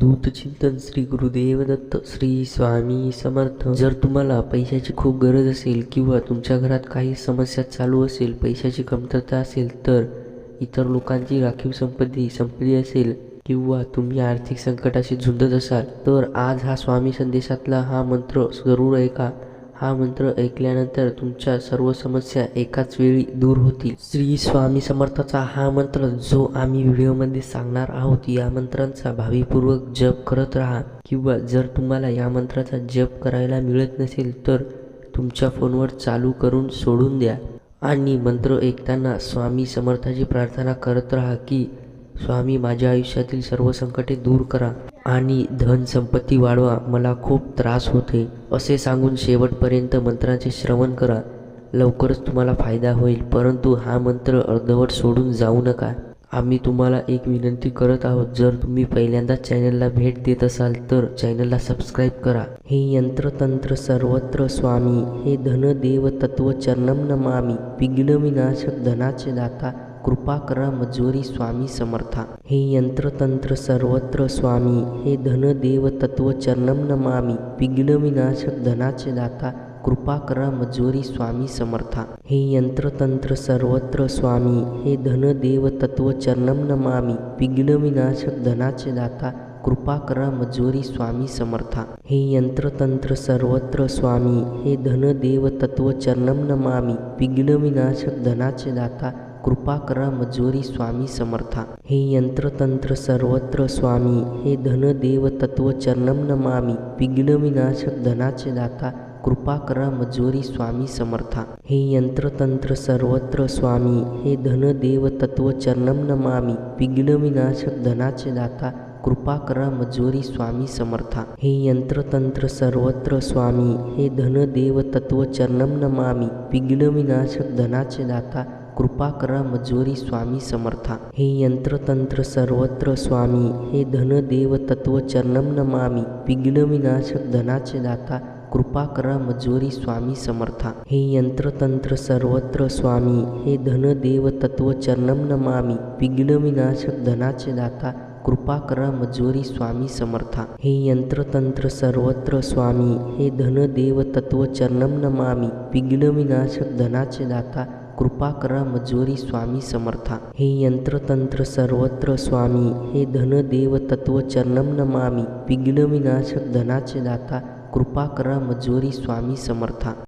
दूत चिंतन श्री गुरुदेव दत्त श्री स्वामी समर्थ. जर तुम्हाला पैशाची खूप गरज असेल किंवा तुमच्या घरात काही समस्या चालू असेल पैशाची कमतरता असेल तर इतर लोकांची राखीव संपत्ती संपली असेल किंवा तुम्ही आर्थिक संकटाशी झुंजत असाल तर आज हा स्वामी संदेशातला हा मंत्र जरूर ऐका. हा मंत्र ऐकल्यानंतर तुमच्या सर्व समस्या एकाच वेळी दूर होतील. श्री स्वामी समर्थाचा हा मंत्र जो आम्ही व्हिडिओमध्ये सांगणार आहोत या मंत्रांचा भावीपूर्वक जप करत राहा. किंवा जर तुम्हाला या मंत्राचा जप करायला मिळत नसेल तर तुमच्या फोनवर चालू करून सोडून द्या. आणि मंत्र ऐकताना स्वामी समर्थाची प्रार्थना करत राहा की स्वामी माझ्या आयुष्यातील सर्व संकटे दूर करा. आणि धनसंपत्ती वाढवा मला खूप त्रास होते असे सांगून शेवटपर्यंत मंत्राचे श्रवण करा. लवकरच तुम्हाला फायदा होईल परंतु हा मंत्र अर्धवट सोडून जाऊ नका. आम्ही तुम्हाला एक विनंती करत आहोत जर तुम्ही पहिल्यांदा चॅनलला भेट देत असाल तर चॅनलला सबस्क्राईब करा. हे यंत्रतंत्र सर्वत्र स्वामी हे धनदेव तत्व चरणम नमामी विघ्न विनाशक धनाचे दाता कृपा करा स्वामी समर्था. हे यंत्रतंत्र सर्वत्र स्वामी हे धनदेव तत्व चरणम नमामी. विघ्न विनाशक धनाचे दाता कृपा करा मजोरी स्वामी समर्था. हे यंत्रतंत्र सर्वत्र स्वामी हे धनदेव तत्व चरणम नमामी. विघ्न विनाशक धनाचे दाता कृपा करा मजोरी स्वामी समर्था. हे यंत्रतंत्र सर्वत्र स्वामी हे धनदेव तत्व चरणम नमामी. विघ्न विनाशक धनाचे दाता कृपा करा मजोरी स्वामी समर्था. हे यंत्रतंत्र सर्वत्र स्वामी हे धनदेव तत्व चरणम नमामी. विघ्न विनाशक धनाचे दाता कृपा करा मजोरी स्वामी समर्था. हे यंत्रतंत्र सर्वत्र स्वामी हे धनदेव तत्व चरणम नमामी. विघ्न विनाशक धनाचे दाता कृपा करा मजोरी स्वामी समर्था. हे यंत्रतंत्र सर्वत्र स्वामी हे धनदेव तत्व चरणम नमामी. विघ्न विनाशक धनाचे दाता कृपा करा मजोरी स्वामी समर्था. हे यंत्रतंत्र सर्वत्र स्वामी हे धनदेव तत्व चरणम नमामी. विघ्न विनाशक धनाचे दाता कृपा करा मजोरी स्वामी समर्था. हे यंत्रतंत्र सर्वत्र स्वामी हे धनदेव तत्व चरणम नमामी. विघ्न विनाशक धनाचे दाता कृपा करा मजोरी स्वामी समर्था. हे यंत्रतंत्र सर्वत्र स्वामी हे धनदेव तत्व चरणम नमामी. विघ्न विनाशक धनाचे दाता कृपा करा मजोरी स्वामी समर्था. हे यंत्रतंत्र सर्वत्र स्वामी. हे धनदेव तत्व चरणम नमामी. विघ्न विनाशक धनाचे दाता कृपा करा मजोरी स्वामी समर्था.